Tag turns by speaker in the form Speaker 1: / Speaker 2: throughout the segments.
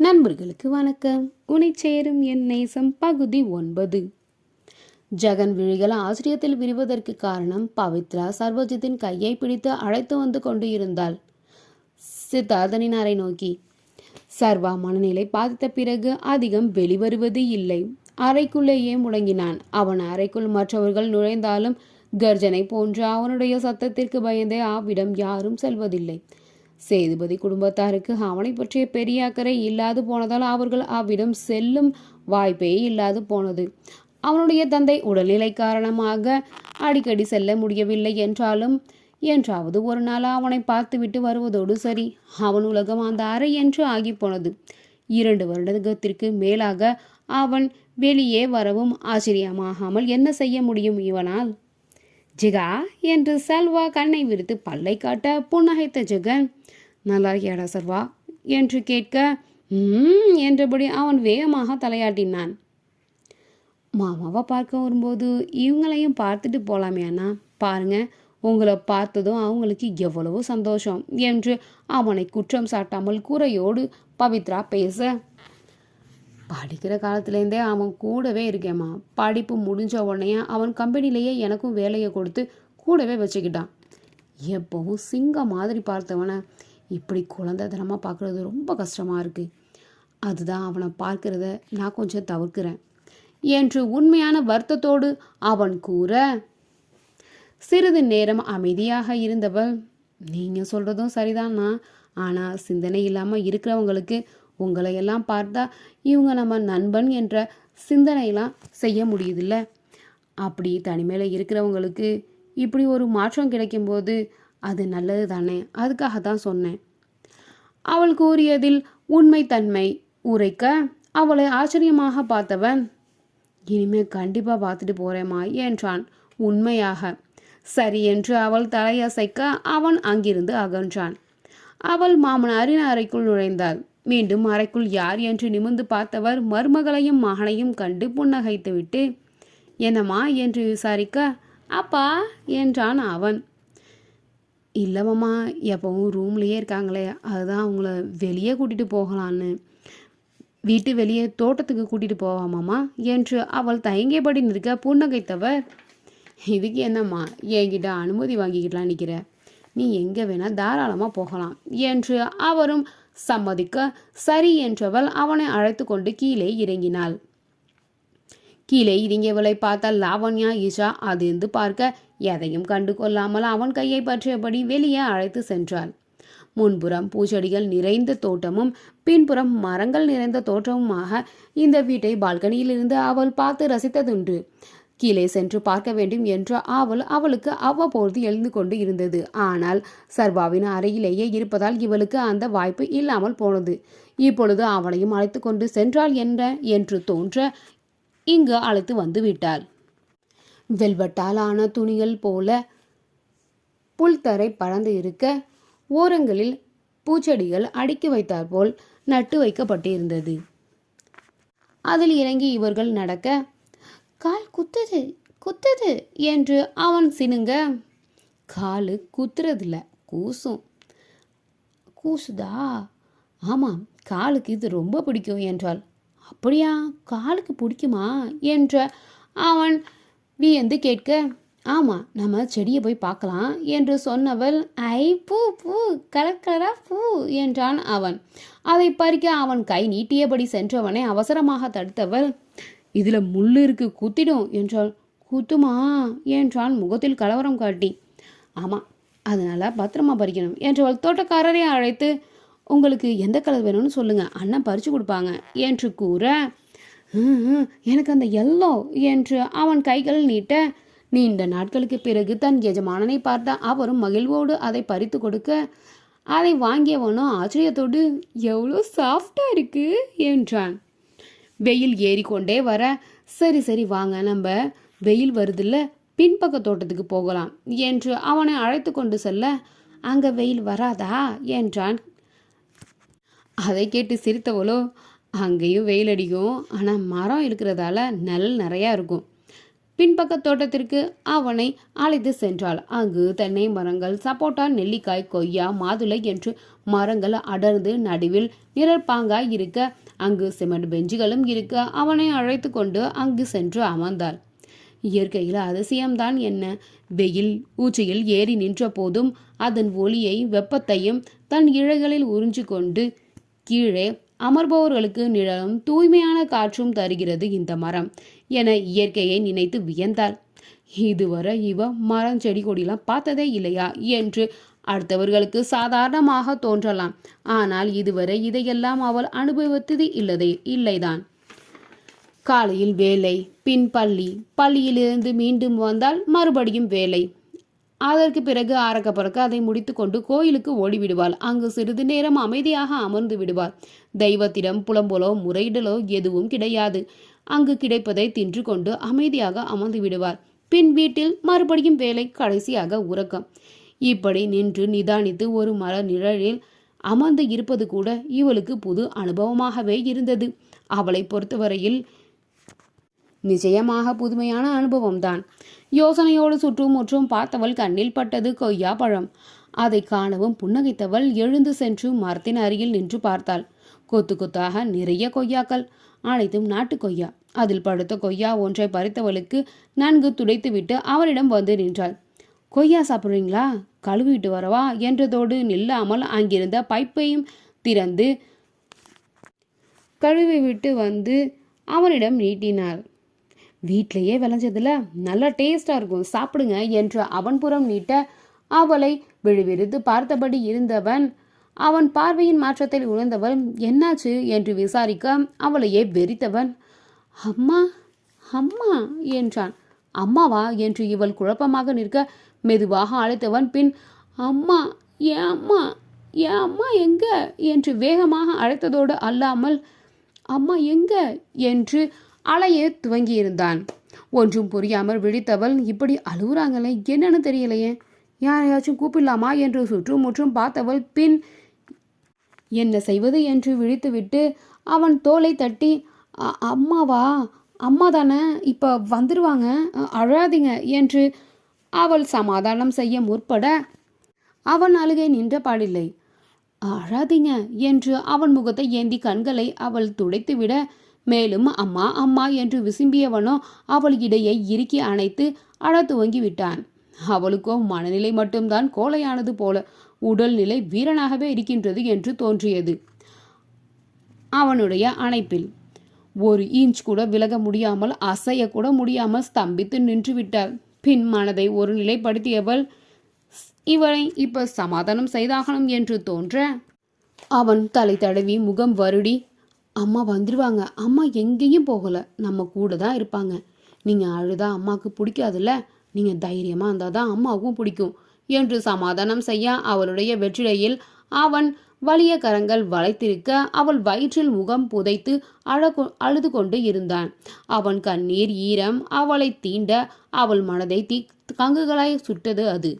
Speaker 1: நண்பர்களுக்கு வணக்கம். உனை சேரும் என் நேசம் பகுதி ஒன்பது. ஜெகன் விழிகள் ஆச்சரியத்தில் விரிவதற்கு காரணம் பவித்ரா சர்வஜித்தின் கையை பிடித்து அழைத்து வந்து கொண்டு இருந்தாள். சித்தார்த்தனின் அறை நோக்கி சர்வா மனநிலை பாதித்த பிறகு அதிகம் வெளிவருவது இல்லை. அறைக்குள்ளேயே முடங்கினான். அவன் அறைக்குள் மற்றவர்கள் நுழைந்தாலும் கர்ஜனை போன்ற அவனுடைய சத்தத்திற்கு பயந்தே அவ்விடம் யாரும் செல்வதில்லை. சேதுபதி குடும்பத்தாருக்கு அவனை பற்றிய பெரிய அக்கறை இல்லாது போனதால் அவர்கள் அவ்விடம் செல்லும் வாய்ப்பே இல்லாது போனது. அவனுடைய தந்தை உடல்நிலை காரணமாக அடிக்கடி செல்ல முடியவில்லை என்றாலும் என்றாவது ஒரு நாள் அவனை பார்த்துவிட்டு வருவதோடு சரி அவன் உலகம் அந்த அறை என்று ஆகிப்போனது. இரண்டு வருடத்திற்கு மேலாக அவன் வெளியே வரவும் ஆச்சரியமாகாமல் என்ன செய்ய முடியும் இவனால்? ஜிகா என்று செல்வா கண்ணை விரித்து பல்லை காட்ட புன்னகைத்த ஜெகன் நல்லா இருக்கியாடா சர்வா என்று கேட்க ம் என்றபடி அவன் வேகமாக தலையாட்டினான். மாமாவை பார்க்க வரும்போது இவங்களையும் பார்த்துட்டு போலாமே அண்ணா. பாருங்க உங்களை பார்த்ததும் அவங்களுக்கு எவ்வளவு சந்தோஷம் என்று அவனை குற்றம் சாட்டாமல் கூரையோடு பவித்ரா பேச படிக்கிற காலத்துலேருந்தே அவன் கூடவே இருக்கேம்மா. படிப்பு முடிஞ்ச உடனே அவன் கம்பெனிலேயே எனக்கும் வேலையை கொடுத்து கூடவே வச்சுக்கிட்டான். எப்போவும் சிங்கம் மாதிரி பார்த்தவனை. இப்படி குழந்தைத்தனமாக பார்க்குறது ரொம்ப கஷ்டமாக இருக்குது அதுதான் அவனை பார்க்கிறத நான் கொஞ்சம் தவிர்க்கிறேன். என்று உண்மையான வருத்தத்தோடு அவன் கூற சிறிது நேரம் அமைதியாக இருந்தவள் நீங்கள் சொல்கிறதும் சரிதான்னா ஆனால் சிந்தனை இல்லாமல் இருக்கிறவங்களுக்கு உங்களையெல்லாம் பார்த்தா இவங்க நம்ம நண்பன் என்ற சிந்தனையெல்லாம் செய்ய முடியுதில்ல? அப்படி தனிமையில் இருக்கிறவங்களுக்கு இப்படி ஒரு மாற்றம் கிடைக்கும்போது அது நல்லது தானே? அதுக்காக தான் சொன்னேன். அவள் கூறியதில் உண்மைத்தன்மை உரைக்க அவளை ஆச்சரியமாக பார்த்தவன் இனிமே கண்டிப்பாக பார்த்துட்டு போகிறேம்மா என்றான் உண்மையாக. சரி என்று அவள் தலையசைக்க அவன் அங்கிருந்து அகன்றான். அவள் மாமனாரின் அறைக்குள் நுழைந்தாள். மீண்டும் அறைக்குள் யார் என்று நிமிர்ந்து பார்த்தவர் மருமகளையும் மகனையும் கண்டு புன்னகைத்துவிட்டு என்னம்மா? என்று விசாரிக்க அப்பா என்றான் அவன். இல்லைம்மா எப்பவும் ரூம்லேயே இருக்காங்களே அதுதான் அவங்கள வெளியே கூட்டிகிட்டு போகலான்னு. வீட்டு வெளியே தோட்டத்துக்கு கூட்டிகிட்டு போவாமாம்மா என்று அவள் தயங்கியபடி நிற்க புன்னகைத்தவர். இதுக்கு என்னம்மா என்கிட்ட அனுமதி வாங்கிக்கிட்டலாம் நிற்கிற நீ எங்கே வேணால் தாராளமாக போகலாம் என்று அவரும் சம்மதிக்க சரி என்றவள் அவனை அழைத்து கொண்டு கீழே இறங்கினாள். கீழே இறங்கியவளை பார்த்தால் லாவண்யா இஷா அதிர்ந்து பார்க்க எதையும் கண்டு கொள்ளாமல் அவன் கையை பற்றியபடி வெளியே அழைத்து சென்றாள். முன்புறம் பூச்செடிகள் நிறைந்த தோட்டமும் பின்புறம் மரங்கள் நிறைந்த தோட்டமுமாக இந்த வீட்டை பால்கனியிலிருந்து அவள் பார்த்து ரசித்ததுண்டு. கீழே சென்று பார்க்க வேண்டும் என்ற ஆவல் அவளுக்கு அவ்வப்பொழுது எழுந்து கொண்டு இருந்தது. ஆனால் சர்வாவின் அறையிலேயே இருப்பதால் இவளுக்கு அந்த வாய்ப்பு இல்லாமல் போனது. இப்பொழுது அவளையும் அழைத்து கொண்டு சென்றாள் என்ன என்று தோன்ற இங்கு அழைத்து வந்து விட்டாள். வெல்வெட்டால் ஆன துணிகள் போல புல்தரை பறந்து இருக்க ஓரங்களில் பூச்செடிகள் அடுக்கி வைத்தாற்போல் நட்டு வைக்கப்பட்டிருந்தது. அதில் இறங்கி இவர்கள் நடக்க கால் குத்துது குத்துது என்று அவன் சினுங்க. காலு குத்துறதில்ல கூசும். கூசுதா? ஆமாம் காலுக்கு இது ரொம்ப பிடிக்கும் என்றாள். அப்படியா காலுக்கு பிடிக்குமா என்ற அவன் வியந்து கேட்க ஆமாம் நம்ம செடியை போய் பார்க்கலாம் என்று சொன்னவள் ஐ பூ பூ கலர் கலராக பூ என்றான் அவன். அதை பறிக்க அவன் கை நீட்டியபடி சென்றவனை அவசரமாக தடுத்தவள் இதில் முள் இருக்கு குத்திடும் என்றாள். குத்துமா? என்றான் முகத்தில் கலவரம் காட்டி. ஆமாம் அதனால் பத்திரமா பறிக்கணும் என்றவள் தோட்டக்காரரை அழைத்து உங்களுக்கு எந்த கலர் வேணும்னு சொல்லுங்கள் அண்ணன் பறித்து கொடுப்பாங்க என்று கூற எனக்கு அந்த எல்லோ என்று அவன் கைகள் நீட்ட நீண்ட நாட்களுக்கு பிறகு தன் எஜமானனை பார்த்த அவரும் மகிழ்வோடு அதை பறித்து கொடுக்க அதை வாங்கியவனும் ஆச்சரியத்தோடு எவ்வளோ சாஃப்டாக இருக்கு என்றான். வெயில் ஏறிக்கொண்டே வர. சரி சரி வாங்க நம்ம வெயில் வருதுல்ல பின்பக்க தோட்டத்துக்கு போகலாம் என்று அவனை அழைத்து கொண்டு செல்ல அங்க வெயில் வராதா என்றான். அதை கேட்டு சிரித்தவளோ அங்கேயும் வெயில் அடிக்கும் ஆனால் மரம் இருக்கிறதால நெல் நிறையா இருக்கும். பின்பக்க தோட்டத்திற்கு அவனை அழைத்து சென்றாள். அங்கு தென்னை மரங்கள் சப்போட்டா நெல்லிக்காய் கொய்யா மாதுளை என்று மரங்கள் அடர்ந்து நடுவில் நிழற்பாங்காய் இருக்க அங்கு சிமெண்ட் பெஞ்சுகளும் இருக்க. அவனை அழைத்து கொண்டு அங்கு சென்று அமர்ந்தாள். இயற்கையில் அதிசயம்தான் என்ன? வெயில் ஊச்சியில் ஏறி நின்ற போதும் அதன் ஒளியை வெப்பத்தையும் தன் இழைகளில் உறிஞ்சு கொண்டு கீழே அமர்பவர்களுக்கு நிழலும் தூய்மையான காற்றும் தருகிறது இந்த மரம் என இயற்கையை நினைத்து வியந்தாள். இதுவரை இவ மரம் செடி கொடிலாம் பார்த்ததே இல்லையா என்று அடுத்தவர்களுக்கு சாதாரணமாக தோன்றலாம். ஆனால் இதுவரை இதையெல்லாம் அவள் அனுபவித்தது இல்லதே இல்லைதான். காலையில் வேலை பின் பள்ளி பள்ளியிலிருந்து மீண்டும் வந்தால் மறுபடியும் வேலை. அதற்கு பிறகு அறக்க பறக்க அதை முடித்துக்கொண்டு கோயிலுக்கு ஓடிவிடுவாள். அங்கு சிறிது நேரம் அமைதியாக அமர்ந்து விடுவாள். தெய்வத்திடம் புலம்பலோ முறையிடலோ எதுவும் கிடையாது. அங்கு கிடைப்பதை தின்று கொண்டு அமைதியாக அமர்ந்து விடுவார் பின் வீட்டில் மறுபடியும் வேலை கடைசியாக உறக்கம். இப்படி நின்று நிதானித்து ஒரு மர நிழலில் அமர்ந்து இருப்பது கூட இவளுக்கு புது அனுபவமாகவே இருந்தது. அவளை பொறுத்தவரையில் நிச்சயமாக புதுமையான அனுபவம்தான். யோசனையோடு சுற்றும் முற்றும் பார்த்தவள் கண்ணில் பட்டது கொய்யா பழம். அதை காணவும் புன்னகைத்தவள் எழுந்து சென்று மரத்தின் அருகில் நின்று பார்த்தாள். கொத்து கொத்தாக நிறைய கொய்யாக்கள். அனைத்தும் நாட்டு கொய்யா. அதில் படுத்த கொய்யா ஒன்றை பறித்தவளுக்கு நன்கு துடைத்துவிட்டு அவளிடம் வந்து நின்றாள். கொய்யா சாப்பிட்றீங்களா? கழுவிட்டு வரவா? என்றதோடு நில்லாமல் அங்கிருந்த பைப்பையும் திறந்து கழுவி விட்டு வந்து அவனிடம் நீட்டினாள். வீட்டிலேயே விளைஞ்சதுல நல்லா டேஸ்டாக இருக்கும். சாப்பிடுங்க என்று அவன் புறம் நீட்ட அவளை விழுவிழுத்து பார்த்தபடி இருந்தவன் அவன் பார்வையின் மாற்றத்தில் உணர்ந்தவன் என்னாச்சு? என்று விசாரிக்க அவளையே வெறித்தவன். அம்மா அம்மா என்றான். அம்மாவா என்று இவள் குழப்பமாக நிற்க மெதுவாக அழைத்தவன் பின் அம்மா என் அம்மா என் அம்மா எங்க? என்று வேகமாக அழைத்ததோடு அல்லாமல் அம்மா எங்க? என்று அலைய துவங்கியிருந்தான். ஒன்றும் புரியாமல் விழித்தவள் இப்படி அழுகுறாங்களே என்னன்னு தெரியலையே. யாரையாச்சும் கூப்பிடலாமா என்று சுற்றும் முற்றும் பார்த்தவள் பின் என்ன செய்வது என்று விழித்துவிட்டு அவன் தோலை தட்டி அம்மாவா? அம்மா தானே இப்போ வந்துடுவாங்க அழாதீங்க என்று அவள் சமாதானம் செய்ய முற்பட அவன் அழுகை நின்ற பாடில்லை. அழாதீங்க என்று அவன் முகத்தை ஏந்தி கண்களை அவள் துடைத்துவிட மேலும் அம்மா அம்மா என்று விசும்பியவனோ அவள் இடையை இறுக்கி அணைத்து அழ துவங்கி விட்டான் அவளுக்கோ மனநிலை மட்டும்தான் கோலையானது போல உடல்நிலை வீரனாகவே இருக்கின்றது என்று தோன்றியது. அவனுடைய அணைப்பில் ஒரு இன்ச் கூட விலக முடியாமல் அசைய கூட முடியாமல் ஸ்தம்பித்து நின்று விட்டாள் பின் மனதை ஒரு நிலைப்படுத்தியவள் இவனை இப்ப சமாதானம் செய்தாகணும் என்று தோன்ற? அவன் தலை தடவி முகம் வருடி அம்மா வந்துருவாங்க. அம்மா எங்கேயும் போகல. நம்ம கூட தான் இருப்பாங்க. நீங்க அழுதா அம்மாவுக்கு பிடிக்காதுல்ல? நீங்க தைரியமா இருந்தால் தான் அம்மாவுக்கும் பிடிக்கும். என்று சமாதானம் செய்ய அவளுடைய வெற்றிலையில் அவன் வலிய கரங்கள் வளைத்திருக்க அவள் வயிற்றில் முகம் புதைத்து அழகு அழுது கொண்டு இருந்தான். அவன் கண்ணீர் ஈரம் அவளை தீண்ட அவள் மனதை தீ கங்குகளாய் சுட்டது அது.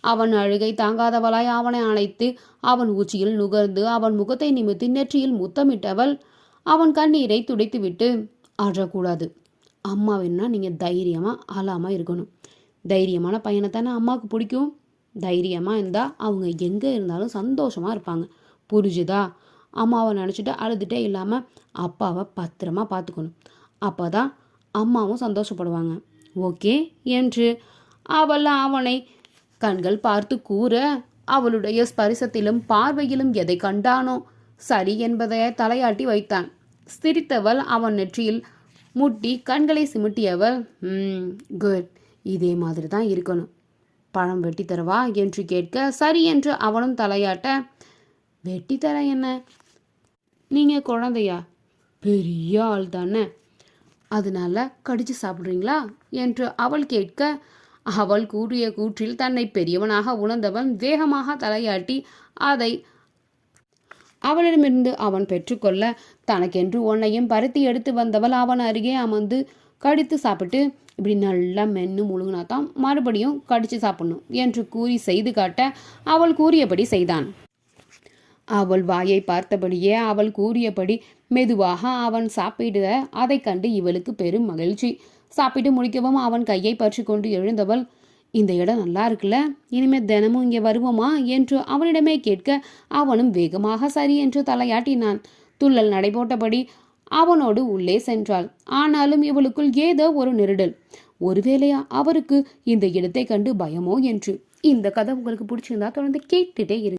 Speaker 1: அவன் அழுகை தாங்காதவளாய் அவனை அணைத்து அவன் உச்சியில் நுகர்ந்து அவன் முகத்தை நிமித்து நெற்றியில் முத்தமிட்டவள் அவன் கண்ணீரை துடைத்துவிட்டு அழக்கூடாது. அம்மா வேணா நீங்கள் தைரியமாக அழாமல் இருக்கணும். தைரியமான பையனை தானே அம்மாவுக்கு பிடிக்கும். தைரியமாக இருந்தால் அவங்க எங்கே இருந்தாலும் சந்தோஷமாக இருப்பாங்க. புரிஞ்சுதா? அம்மாவை நினச்சிட்டு அழுதுகிட்டே இல்லாமல் அப்பாவை பத்திரமா பார்த்துக்கணும் அப்போ தான் அம்மாவும் சந்தோஷப்படுவாங்க. ஓகே என்று அவள் அவனை கண்கள் பார்த்து கூற அவளுடைய ஸ்பரிசத்திலும் பார்வையிலும் எதை கண்டானோ சரி என்பதை தலையாட்டி வைத்தான். சிரித்தவள் அவன் நெற்றியில் முட்டி கண்களை சிமிட்டியவள் குட் இதே மாதிரி தான் இருக்கணும். பழம் வெட்டி தரவா என்று கேட்க சரி என்று அவனும் தலையாட்ட வெட்டி தர என்ன? நீங்கள் குழந்தையா? பெரிய ஆள் தானே. அதனால கடிச்சு சாப்பிட்றீங்களா? என்று அவள் கேட்க அவள் கூறிய கூற்றில் தன்னை பெரியவனாக உணர்ந்தவன் வேகமாக தலையாட்டி அதை அவளிடமிருந்து அவன் பெற்றுக்கொள்ள தனக்கென்று உன்னையும் பருத்தி எடுத்து வந்தவள் அவன் அருகே அமர்ந்து கடித்து சாப்பிட்டு இப்படி நல்லா மென்று முழுங்கினா தான் மறுபடியும் கடித்து சாப்பிடணும் என்று கூறி செய்து காட்ட அவள் கூறியபடி செய்தான். அவள் வாயை பார்த்தபடியே அவள் கூறியபடி மெதுவாக அவன் சாப்பிட அதைக் கண்டு இவளுக்கு பெரும் மகிழ்ச்சி. சாப்பிட்டு முடிக்கவும் அவன் கையை பற்றி கொண்டு எழுந்தவள் இந்த இடம் நல்லா இருக்குல்ல? இனிமே தினமும் இங்கே வருவோமா? என்று அவனிடமே கேட்க அவனும் வேகமாக சரி என்று தலையாட்டினான். துள்ளல் நடைபோட்டபடி அவனோடு உள்ளே சென்றாள். ஆனாலும் இவளுக்குள் ஏதோ ஒரு நெருடல். ஒருவேளையா அவருக்கு இந்த இடத்தை கண்டு பயமோ என்று? இந்த கதை உங்களுக்கு பிடிச்சிருந்தா தொடர்ந்து கேட்டுட்டே இரு